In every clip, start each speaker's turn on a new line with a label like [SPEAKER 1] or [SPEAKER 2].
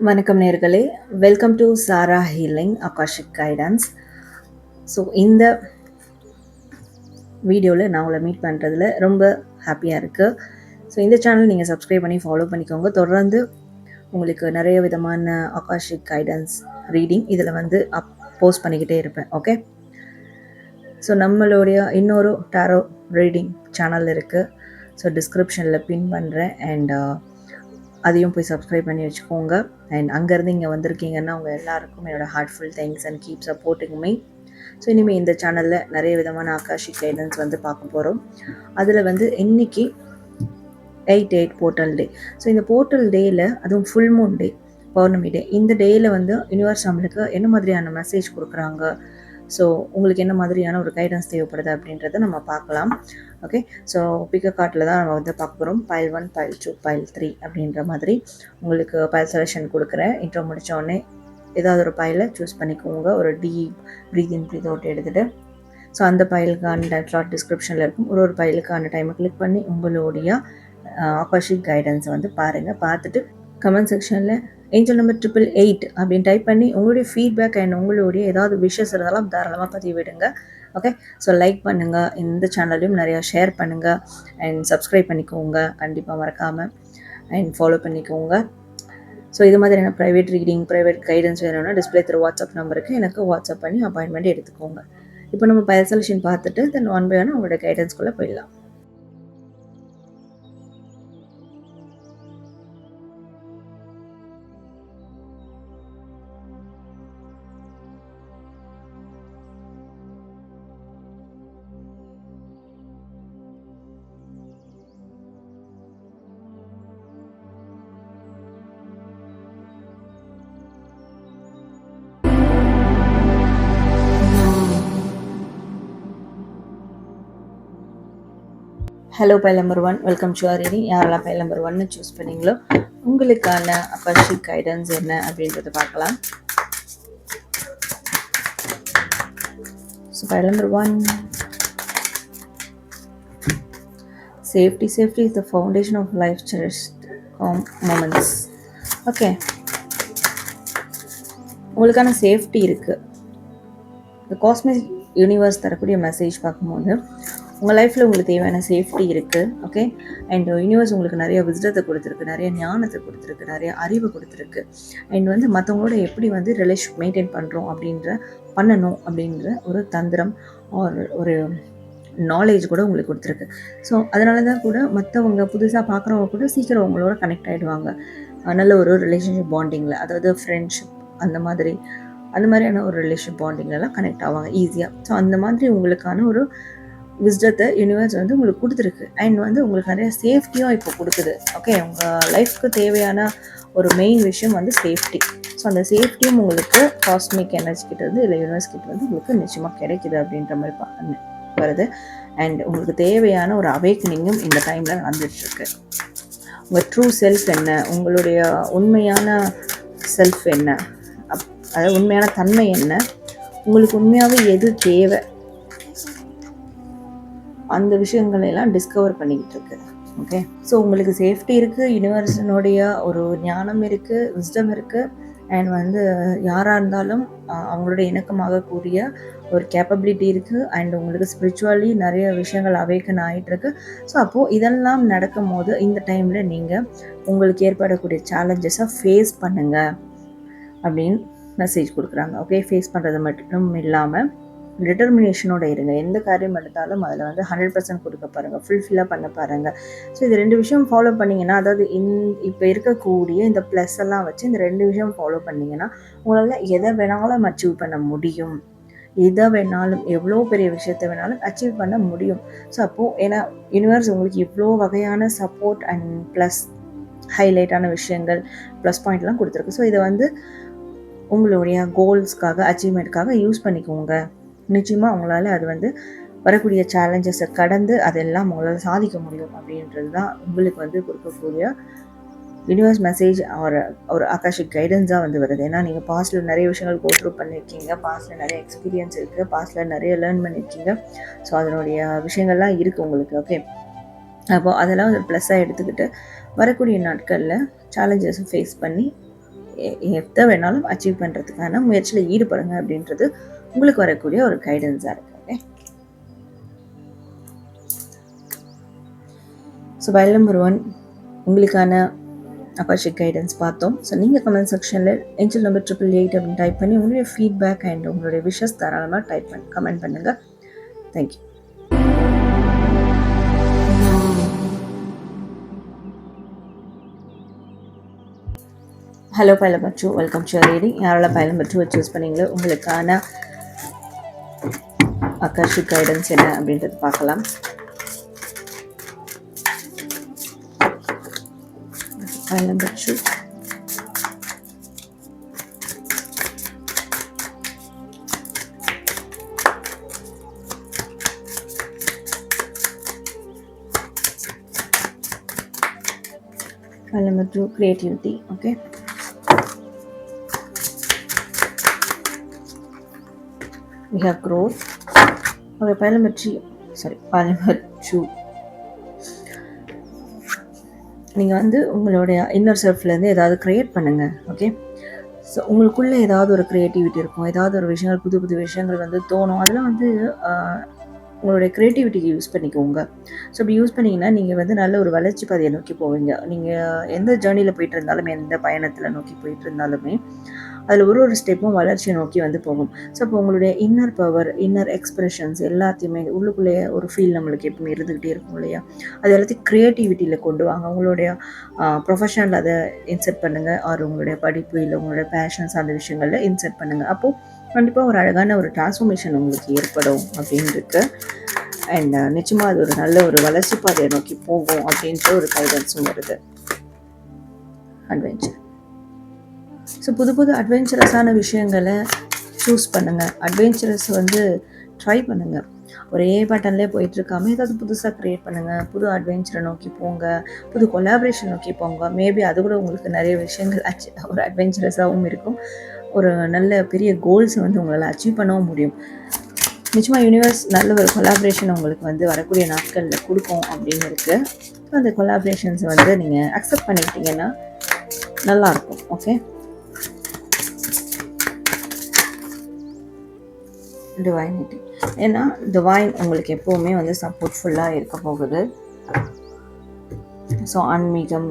[SPEAKER 1] வணக்கம் நேர்களே. Welcome to Sara healing akashic guidance so இந்த வீடியோவில் நான் உங்களை மீட் பண்ணுறதுல ரொம்ப ஹாப்பியாக இருக்குது ஸோ இந்த சேனல் நீங்கள் சப்ஸ்கிரைப் பண்ணி ஃபாலோ பண்ணிக்கோங்க. தொடர்ந்து உங்களுக்கு நிறைய விதமான அகாஷிக் கைடன்ஸ் ரீடிங் இதில் வந்து அப் போஸ்ட் பண்ணிக்கிட்டே இருப்பேன். ஓகே ஸோ நம்மளுடைய இன்னொரு டாரோ ரீடிங் சேனல் இருக்குது ஸோ டிஸ்கிரிப்ஷனில் பின் பண்ணுறேன் அண்ட் அதையும் போய் சப்ஸ்கிரைப் பண்ணி வச்சுக்கோங்க. அண்ட் அங்கேருந்து இங்கே வந்திருக்கீங்கன்னா உங்கள் எல்லாருக்கும் என்னோட heartful thanks and keep supporting me so இனிமேல் இந்த சேனலில் நிறைய விதமான ஆகாஷிக் கைடன்ஸ் வந்து பார்க்க போகிறோம் அதில் வந்து இன்றைக்கி eight eight portal day so இந்த போர்ட்டல் டேயில் அதுவும் ஃபுல் மூன் டே பௌர்ணமி டே இந்த டேயில் வந்து யூனிவர்ஸ் நம்மளுக்கு என்ன மாதிரியான மெசேஜ் கொடுக்குறாங்க? ஸோ உங்களுக்கு என்ன மாதிரியான ஒரு கைடன்ஸ் தேவைப்படுது அப்படின்றத நம்ம பார்க்கலாம். ஓகே ஸோ பிக்க கார்ட்டில் தான் நம்ம வந்து பார்க்க போகிறோம் pile one pile two pile three அப்படின்ற மாதிரி உங்களுக்கு பைல் செலெக்ஷன் கொடுக்குறேன். இன்ட்ரோ முடித்தோடனே ஏதாவது ஒரு பைலை சூஸ் பண்ணிக்கோங்க. ஒரு deep breath in breath out எடுத்துகிட்டு ஸோ அந்த பைலுக்கான ஸ்லாட் டிஸ்கிரிப்ஷனில் இருக்கும். ஒரு ஒரு பைலுக்கான டைமை கிளிக் பண்ணி உங்களுடைய ஆப்போசிட் கைடன்ஸை வந்து பாருங்கள் பார்த்துட்டு கமெண்ட் செக்ஷனில் ஏஞ்சல் நம்பர் ட்ரிபிள் எயிட் அப்படின்னு டைப் பண்ணி உங்களுடைய ஃபீட்பேக் அண்ட் உங்களுடைய ஏதாவது விஷஸ் இருந்தாலும் தாராளமாக பதிவிடுங்க ஓகே ஸோ லைக் பண்ணுங்கள் இந்த சேனல்லையும் நிறையா ஷேர் பண்ணுங்கள் அண்ட் சப்ஸ்கிரைப் பண்ணிக்கோங்க. கண்டிப்பாக மறக்காமல் அண்ட் ஃபாலோ பண்ணிக்கோங்க. ஸோ இது மாதிரியான ப்ரைவேட் ரீடிங் ப்ரைவேட் கைடன்ஸ் வேணும்னா டிஸ்பிளே திரு வாட்ஸ்அப் நம்பருக்கு எனக்கு வாட்ஸ்அப் பண்ணி அப்பாயின்மெண்ட் எடுத்துக்கோங்க. இப்போ நம்ம பயல் பார்த்துட்டு தென் ஒன் பை ஒன் அவங்களோட கைடன்ஸ்குள்ளே போயிடலாம். Hello pile number one welcome to R யாரெல்லாம் பை நம்பர் ஒன்னு சூஸ் பண்ணீங்களோ உங்களுக்கான அபர்ஷிக் கைடன்ஸ் என்ன அப்படின்றத பார்க்கலாம். So pile number one safety safety is the foundation of life cherished moments okay உங்களுக்கான சேஃப்டி இருக்குது இந்த காஸ்மிக் யூனிவர்ஸ் தரக்கூடிய மெசேஜ் பார்க்கும்போது உங்கள் லைஃப்பில் உங்களுக்கு தேவையான சேஃப்டி இருக்குது ஓகே அண்ட் யூனிவர்ஸ் உங்களுக்கு நிறைய விசிடத்தை கொடுத்துருக்கு நிறைய ஞானத்தை கொடுத்துருக்கு நிறைய அறிவு கொடுத்துருக்கு. அண்ட் வந்து மற்றவங்களோட எப்படி வந்து ரிலேஷன் மெயின்டைன் பண்ணுறோம் அப்படின்ற பண்ணணும் அப்படின்ற ஒரு தந்திரம் ஒரு ஒரு நாலேஜ் கூட உங்களுக்கு கொடுத்துருக்கு. ஸோ அதனால தான் கூட மற்றவங்க புதுசாக பார்க்குறவங்க கூட சீக்கிரம் உங்களோட கனெக்ட் ஆகிடுவாங்க நல்ல ஒரு ரிலேஷன்ஷிப் பாண்டிங்கில் அதாவது ஃப்ரெண்ட்ஷிப் அந்த மாதிரி அந்த மாதிரியான ஒரு ரிலேஷன் பாண்டிங்லலாம் கனெக்ட் ஆவாங்க ஈஸியாக ஸோ அந்த மாதிரி உங்களுக்கான ஒரு விஸ்டத்தை யூனிவர்ஸ் வந்து உங்களுக்கு கொடுத்துருக்கு. அண்ட் வந்து உங்களுக்கு நிறைய சேஃப்டியும் இப்போ கொடுக்குது. ஓகே உங்கள் லைஃப்க்கு தேவையான ஒரு மெயின் விஷயம் வந்து சேஃப்டி ஸோ அந்த சேஃப்டியும் உங்களுக்கு காஸ்மிக் எனர்ஜி கிட்ட வந்து இல்லை யூனிவர்ஸ் கிட்ட வந்து உங்களுக்கு நிச்சயமாக கிடைக்குது அப்படின்ற மாதிரி வருது. அண்ட் உங்களுக்கு தேவையான ஒரு அவேக்கனிங்கும் இந்த டைமில் நடந்துட்டுருக்கு. உங்கள் ட்ரூ செல்ஃப் என்ன? உங்களுடைய உண்மையான செல்ஃப் என்ன? அப் அதாவது உண்மையான தன்மை என்ன? உங்களுக்கு உண்மையாகவே எது தேவை? அந்த விஷயங்களையெல்லாம் டிஸ்கவர் பண்ணிக்கிட்டு இருக்கு ஓகே ஸோ உங்களுக்கு சேஃப்டி இருக்குது யூனிவர்ஸினுடைய ஒரு ஞானம் இருக்குது விஸ்டம் இருக்குது அண்ட் வந்து யாராக இருந்தாலும் அவங்களோட இணக்கமாக கூடிய ஒரு கேப்பபிலிட்டி இருக்குது அண்ட் உங்களுக்கு ஸ்பிரிச்சுவலி நிறைய விஷயங்கள் அவேக்கன் ஆகிட்டுருக்கு ஸோ அப்போது இதெல்லாம் நடக்கும் போது இந்த டைமில் நீங்கள் உங்களுக்கு ஏற்படக்கூடிய சேலஞ்சஸை ஃபேஸ் பண்ணுங்கள் அப்படின்னு மெசேஜ் கொடுக்குறாங்க. ஓகே ஃபேஸ் பண்ணுறது மட்டும் இல்லாமல் டிட்டர்மினேஷனோட இருங்க. எந்த காரியம் எடுத்தாலும் அதில் வந்து ஹண்ட்ரட் பர்சன்ட் கொடுக்க பாருங்கள் ஃபுல்ஃபில்லாக பண்ண பாருங்கள் ஸோ இது ரெண்டு விஷயம் ஃபாலோ பண்ணிங்கன்னா அதாவது இன் இப்போ இருக்கக்கூடிய இந்த ப்ளஸ் எல்லாம் வச்சு இந்த ரெண்டு விஷயம் ஃபாலோ பண்ணிங்கன்னா உங்களால் எதை வேணாலும் அச்சீவ் பண்ண முடியும். எதை வேணாலும் எவ்வளோ பெரிய விஷயத்தை வேணாலும் அச்சீவ் பண்ண முடியும். ஸோ அப்போது ஏன்னா யூனிவர்ஸ் உங்களுக்கு இவ்வளோ வகையான சப்போர்ட் அண்ட் ப்ளஸ் ஹைலைட்டான விஷயங்கள் ப்ளஸ் பாயிண்ட்லாம் கொடுத்துருக்கு. ஸோ இதை வந்து உங்களுடைய கோல்ஸ்க்காக அச்சீவ்மெண்ட்காக யூஸ் பண்ணிக்கோங்க. நிச்சயமாக உங்களால் அது வந்து வரக்கூடிய சேலஞ்சஸை கடந்து அதெல்லாம் உங்களால் சாதிக்க முடியும் அப்படின்றது தான் உங்களுக்கு வந்து கொடுக்கக்கூடிய யூனிவர்ஸ் மெசேஜ் ஒரு ஒரு ஆகாஷிக் கைடன்ஸாக வந்து வருது. ஏன்னா நீங்கள் பாஸ்ட்டில் நிறைய விஷயங்கள் கோ த்ரூ பண்ணியிருக்கீங்க பாஸ்ட்டில் நிறைய எக்ஸ்பீரியன்ஸ் இருக்குது பாஸ்ட்டில் நிறைய லேர்ன் பண்ணியிருக்கீங்க ஸோ அதனுடைய விஷயங்கள்லாம் இருக்குது உங்களுக்கு ஓகே அப்போது அதெல்லாம் ஒரு ப்ளஸ்ஸாக எடுத்துக்கிட்டு வரக்கூடிய நாட்களில் சேலஞ்சஸை ஃபேஸ் பண்ணி எதை வேணாலும் அச்சீவ் பண்ணுறதுக்கான முயற்சியில் ஈடுபடுங்க அப்படின்றது உங்களுக்கு வரக்கூடிய ஒரு கைடன்ஸாக இருக்குது okay so pile number one உங்களுக்கான அகாஷிக் கைடன்ஸ் பார்த்தோம். ஸோ நீங்கள் கமெண்ட் செக்ஷனில் ஏஞ்சல் நம்பர் ட்ரிபிள் எயிட் அப்படின்னு டைப் பண்ணி உங்களுடைய ஃபீட்பேக் அண்ட் உங்களுடைய விஷஸ் தாராளமாக டைப் பண்ணி கமெண்ட் பண்ணுங்கள் தேங்க்யூ ஹலோ பைலம் வெல்கம் டு ரீடிங் யாரால பைலம் சூஸ் பண்ணீங்களோ உங்களுக்கான அகாஷிக் கைடன்ஸ் என்ன அப்படின்றது பார்க்கலாம் pile number two. Pile number two, creativity. Okay. We have growth. Okay, pile number sorry Sorry, நீங்கள் வந்து உங்களுடைய இன்னர் செல்ஃப்லேருந்து ஏதாவது க்ரியேட் பண்ணுங்கள் ஓகே ஸோ உங்களுக்குள்ளே ஏதாவது ஒரு க்ரியேட்டிவிட்டி இருக்கும் ஏதாவது ஒரு விஷயங்கள் புது புது விஷயங்கள் வந்து தோணும் அதெல்லாம் வந்து உங்களுடைய க்ரியேட்டிவிட்டிக்கு யூஸ் பண்ணிக்கோங்க. ஸோ அப்படி யூஸ் பண்ணிங்கன்னா நீங்கள் வந்து நல்ல ஒரு வளர்ச்சி பாதையை நோக்கி போவீங்க. நீங்கள் எந்த ஜேர்னியில் போயிட்டு இருந்தாலும் எந்த பயணத்தில் நோக்கி போயிட்டு இருந்தாலுமே அதில் ஒரு ஒரு ஸ்டெப்பும் வளர்ச்சியை நோக்கி வந்து போகும். ஸோ அப்போ உங்களுடைய இன்னர் பவர் இன்னர் எக்ஸ்ப்ரெஷன்ஸ் எல்லாத்தையுமே உள்ளுக்குள்ளேயே ஒரு ஃபீல் நம்மளுக்கு எப்பவுமே இருந்துக்கிட்டே இருக்கும் இல்லையா? அது எல்லாத்தையும் க்ரியேட்டிவிட்டியில் கொண்டு வாங்க. உங்களுடைய ப்ரொஃபஷனில் அதை இன்செர்ட் பண்ணுங்கள் ஆர் உங்களுடைய படிப்பு இல்லை உங்களுடைய பேஷன்ஸ் அந்த விஷயங்களில் இன்செர்ட் பண்ணுங்கள் அப்போது கண்டிப்பாக ஒரு அழகான ஒரு டிரான்ஸ்ஃபர்மேஷன் உங்களுக்கு ஏற்படும் அப்படின்னு இருக்கு அண்ட் நிச்சயமாக அது ஒரு நல்ல ஒரு வளர்ச்சி பாதையை நோக்கி போகும் அப்படின்ற ஒரு கைடன்ஸும் வருது. அட்வென்ச்சர் ஸோ புது புது அட்வென்ச்சரஸான விஷயங்களை சூஸ் பண்ணுங்கள் அட்வென்ச்சரஸ் வந்து ட்ரை பண்ணுங்கள் ஒரே பேட்டர்ன்லேயே போயிட்டுருக்காம ஏதாவது புதுசாக க்ரியேட் பண்ணுங்கள் புது அட்வென்ச்சரை நோக்கி போங்க. புது கொலாபரேஷன் நோக்கி போங்க. மேபி அது கூட உங்களுக்கு நிறைய விஷயங்கள் அச்சு ஒரு அட்வென்ச்சரஸாகவும் இருக்கும். ஒரு நல்ல பெரிய கோல்ஸை வந்து உங்களால் அச்சீவ் பண்ணவும் முடியும். நிச்சயமாக யூனிவர்ஸ் நல்ல ஒரு கொலாபரேஷன் உங்களுக்கு வந்து வரக்கூடிய நாட்களில் கொடுக்கும் அப்படின்னு இருக்குது அந்த கொலாபரேஷன்ஸை வந்து நீங்கள் அக்செப்ட் பண்ணிக்கிட்டீங்கன்னா நல்லாயிருக்கும் ஓகே டிவைனிட்டி ஏன்னா டிவைன் உங்களுக்கு எப்போவுமே வந்து சப்போர்ட்ஃபுல்லாக இருக்க போகுது. ஸோ ஆன்மீகம்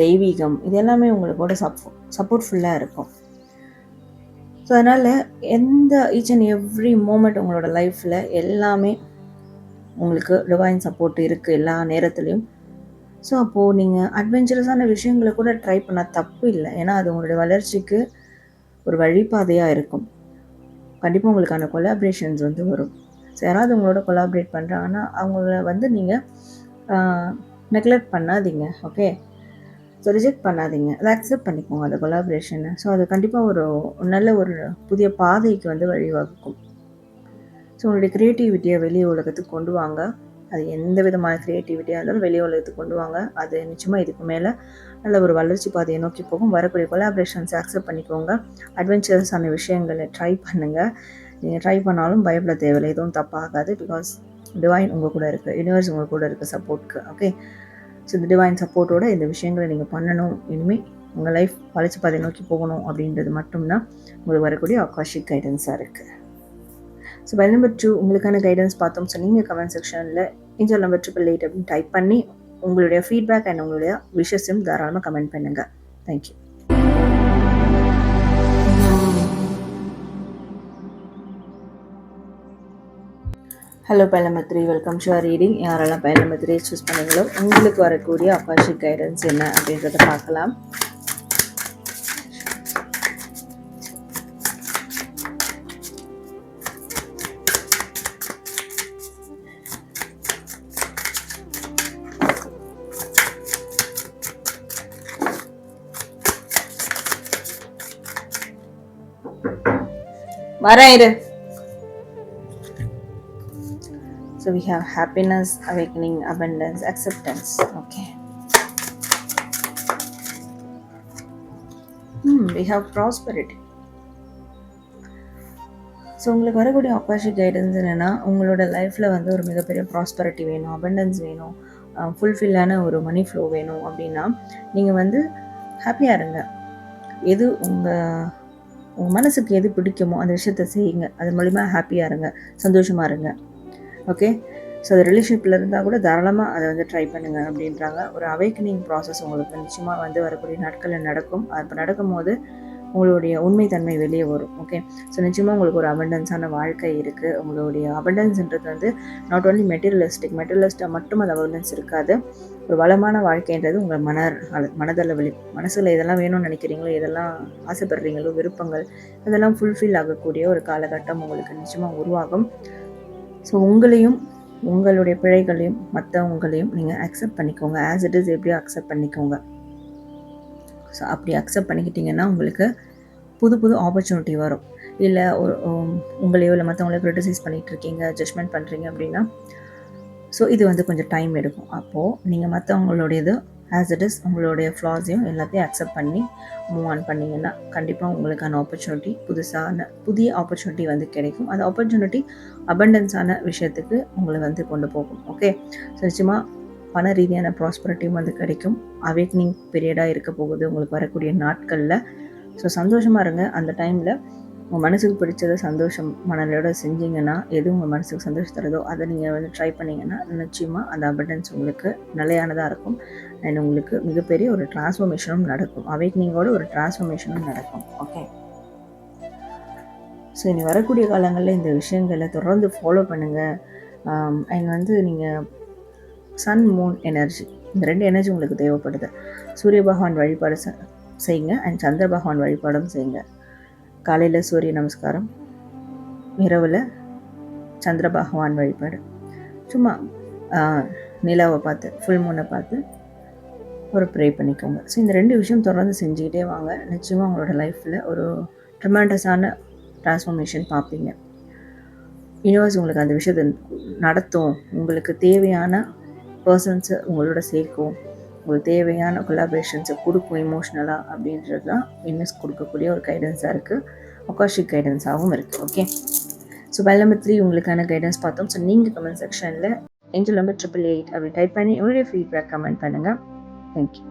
[SPEAKER 1] தெய்வீகம் இது எல்லாமே உங்களுக்கோட சப்போ சப்போர்ட்ஃபுல்லாக இருக்கும். ஸோ அதனால் எந்த ஈச் அண்ட் எவ்ரி மூமெண்ட் உங்களோட லைஃப்பில் எல்லாமே உங்களுக்கு டிவைன் சப்போர்ட் இருக்குது எல்லா நேரத்துலையும். ஸோ அப்போது நீங்கள் அட்வென்ச்சரஸான விஷயங்களை கூட ட்ரை பண்ணால் தப்பு இல்லை. ஏன்னா அது உங்களுடைய வளர்ச்சிக்கு ஒரு வழிபாதையாக இருக்கும். கண்டிப்பாக உங்களுக்கான கொலாபரேஷன்ஸ் வந்து வரும். ஸோ யாராவது உங்களோட கொலாபரேட் பண்ணுறாங்கன்னா அவங்கள வந்து நீங்கள் நெக்லெக்ட் பண்ணாதீங்க ஓகே ஸோ ரிஜெக்ட் பண்ணாதீங்க. அதை அக்செப்ட் பண்ணிக்கோங்க அந்த கொலாபரேஷனை ஸோ அது கண்டிப்பாக ஒரு நல்ல ஒரு புதிய பாதைக்கு வந்து வழிவகுக்கும். ஸோ உங்களுடைய க்ரியேட்டிவிட்டியை வெளி உலகத்துக்கு கொண்டு வாங்க. அது எந்த விதமான க்ரியேட்டிவிட்டியாக இருந்தாலும் வெளி உலகத்துக்கு கொண்டு வாங்க. அது நிச்சயமாக இதுக்கு மேலே நல்ல ஒரு வளர்ச்சி பாதையை நோக்கி போகும். வரக்கூடிய கொலாபரேஷன்ஸ் அக்செப்ட் பண்ணிக்கோங்க. அட்வென்ச்சரஸான விஷயங்களை ட்ரை பண்ணுங்கள் நீங்கள் ட்ரை பண்ணாலும் பயப்பட தேவையில்லை. எதுவும் தப்பாகாது. பிகாஸ் டிவைன் உங்கள் கூட இருக்குது யூனிவர்ஸ் உங்கள் கூட இருக்குது சப்போர்ட்க்கு ஓகே ஸோ இந்த டிவைன் சப்போர்ட்டோட இந்த விஷயங்களை நீங்கள் பண்ணணும். இனிமேல் உங்கள் லைஃப் வளர்ச்சி பாதை நோக்கி போகணும் அப்படின்றது மட்டும்தான் உங்களுக்கு வரக்கூடிய ஆகாஷிக் கைடன்ஸாக இருக்குது ஸோ பை நம்பர் டூ உங்களுக்கான கைடன்ஸ் பார்த்தோம். ஸோ நீங்கள் கமெண்ட் செக்ஷனில் இன்ஜோர் நம்பர் ட்ரிபிள் எயிட் அப்படின்னு டைப் பண்ணி உங்களுடைய ஃபீட்பேக் அண்ட் உங்களுடைய விஷஸையும் தாராளமாக கமெண்ட் பண்ணுங்கள் thank you hello pile welcome to reading யாரெல்லாம் பைல் சூஸ் பண்ணுங்களோ உங்களுக்கு வரக்கூடிய அப்பாஷிக் கைடன்ஸ் என்ன அப்படின்றத பார்க்கலாம். வரேன் இரு. So we have happiness awakening abundance acceptance. Okay hmm we have prosperity so உங்களுக்கு வரக்கூடிய ஆப்போசிட் கைடன்ஸ் என்னென்னா உங்களோட லைஃப்பில் வந்து ஒரு மிகப்பெரிய ப்ராஸ்பரிட்டி வேணும் அபண்டன்ஸ் வேணும் ஃபுல்ஃபில்லான ஒரு மணி ஃப்ளோ வேணும் அப்படின்னா நீங்கள் வந்து ஹாப்பியாக இருங்க. எது உங்கள் உங்கள் மனசுக்கு எது பிடிக்குமோ அந்த விஷயத்த செய்யுங்க. அது மூலிமா ஹாப்பியாக இருங்க. சந்தோஷமாக இருங்க. ஓகே ஸோ அது ரிலேஷன்ஷிப்பில் இருந்தால் கூட தாராளமாக அதை வந்து ட்ரை பண்ணுங்கள் அப்படின்றாங்க. ஒரு அவேக்கனிங் ப்ராசஸ் உங்களுக்கு நிச்சயமாக வந்து வரக்கூடிய நாட்களில் நடக்கும். அது நடக்கும்போது உங்களுடைய உண்மைத்தன்மை வெளியே வரும் ஓகே ஸோ நிச்சயமாக உங்களுக்கு ஒரு அபண்டன்ஸான வாழ்க்கை இருக்குது உங்களுடைய அபண்டன்ஸ்ன்றது வந்து நாட் ஓன்லி மெட்டீரியலிஸ்டிக் மெட்டீரியலிஸ்ட்டாக மட்டும் அது அபண்டன்ஸ் இருக்காது. ஒரு வளமான வாழ்க்கைன்றது உங்கள் மன அள- வெளி மனசில் எதெல்லாம் வேணும்னு நினைக்கிறீங்களோ எதெல்லாம் ஆசைப்படுறீங்களோ விருப்பங்கள் அதெல்லாம் ஃபுல்ஃபில் ஆகக்கூடிய ஒரு காலகட்டம் உங்களுக்கு நிச்சயமாக உருவாகும். ஸோ உங்களையும் உங்களுடைய பிழைகளையும் மற்றவங்களையும் நீங்கள் அக்செப்ட் பண்ணிக்கோங்க. ஆஸ் இட் இஸ் எப்படியோ அக்செப்ட் பண்ணிக்கோங்க. ஸோ அப்படி அக்செப்ட் பண்ணிக்கிட்டிங்கன்னா உங்களுக்கு புது புது ஆப்பர்ச்சுனிட்டி வரும். இல்லை ஒரு உங்களையோ இல்லை மற்றவங்களையோ க்ரிட்டிசைஸ் பண்ணிகிட்டு இருக்கீங்க ஜட்ஜ்மெண்ட் பண்ணுறீங்க அப்படின்னா ஸோ இது வந்து கொஞ்சம் டைம் எடுக்கும். அப்போது நீங்கள் மற்றவங்களுடையது ஆஸ் இட் இஸ் உங்களுடைய ஃப்ளாஸையும் எல்லாத்தையும் அக்செப்ட் பண்ணி மூவ் ஆன் பண்ணிங்கன்னா கண்டிப்பாக உங்களுக்கான ஆப்பர்ச்சுனிட்டி புதுசான புதிய ஆப்பர்ச்சுனிட்டி வந்து கிடைக்கும். அந்த ஆப்பர்ச்சுனிட்டி அபண்டன்ஸான விஷயத்துக்கு உங்களை வந்து கொண்டு போகும். ஓகே ஸோ நிச்சயமாக பண ரீதியான ப்ராஸ்பரிட்டியும் வந்து கிடைக்கும். அவேக்னிங் பீரியடாக இருக்க போகுது. உங்களுக்கு வரக்கூடிய நாட்களில் ஸோ சந்தோஷமாக இருங்க. அந்த டைமில் உங்கள் மனசுக்கு பிடிச்சத சந்தோஷம் மனதோட செஞ்சீங்கன்னா எது உங்கள் மனசுக்கு சந்தோஷம் தருதோ அதை நீங்கள் வந்து ட்ரை பண்ணிங்கன்னா நிச்சயமாக அந்த அபண்டன்ஸ் உங்களுக்கு நிலையானதாக இருக்கும். அண்ட் உங்களுக்கு மிகப்பெரிய ஒரு டிரான்ஸ்ஃபர்மேஷனும் நடக்கும். அவைக்னிங்கோட ஒரு டிரான்ஸ்ஃபர்மேஷனும் நடக்கும். ஓகே ஸோ இனி வரக்கூடிய காலங்களில் இந்த விஷயங்களை தொடர்ந்து ஃபாலோ பண்ணுங்கள் அண்ட் um, வந்து நீங்கள் சன் மூன் எனர்ஜி இந்த ரெண்டு எனர்ஜி உங்களுக்கு தேவைப்படுது. சூரிய பகவான் வழிபாடு செய்யுங்க. அண்ட் சந்திர பகவான் வழிபாடும் செய்யுங்க. காலையில் சூரிய நமஸ்காரம். இரவில் சந்திர பகவான் வழிபாடு. சும்மா நிலாவை பார்த்து ஃபுல் மூனை பார்த்து ஒரு ப்ரே பண்ணிக்கோங்க. ஸோ இந்த ரெண்டு விஷயம் தொடர்ந்து செஞ்சுக்கிட்டே வாங்க. நிச்சயமாக உங்களோட லைஃப்பில் ஒரு ட்ரிமாண்டஸான ட்ரான்ஸ்ஃபர்மேஷன் பார்ப்பீங்க. யூனிவர்ஸ் உங்களுக்கு அந்த விஷயத்தை நடத்தும். உங்களுக்கு தேவையான பர்சன்ஸை உங்களோட சேர்க்கும். உங்களுக்கு தேவையான கொலாபரேஷன்ஸை கொடுக்கும் இமோஷ்னலாக அப்படின்றது தான் யூனிவர்ஸ் கொடுக்கக்கூடிய ஒரு கைடன்ஸாக இருக்குது அக்காஷிக் கைடன்ஸாகவும் இருக்குது okay so pile number three உங்களுக்கான கைடன்ஸ் பார்த்தோம். ஸோ நீங்கள் கமெண்ட் செக்ஷனில் ஏஞ்சல் நம்பர் ட்ரிபிள் எயிட் அப்படி டைப் பண்ணி உங்களுடைய ஃபீட்பேக் கமெண்ட் பண்ணுங்கள் தேங்க்யூ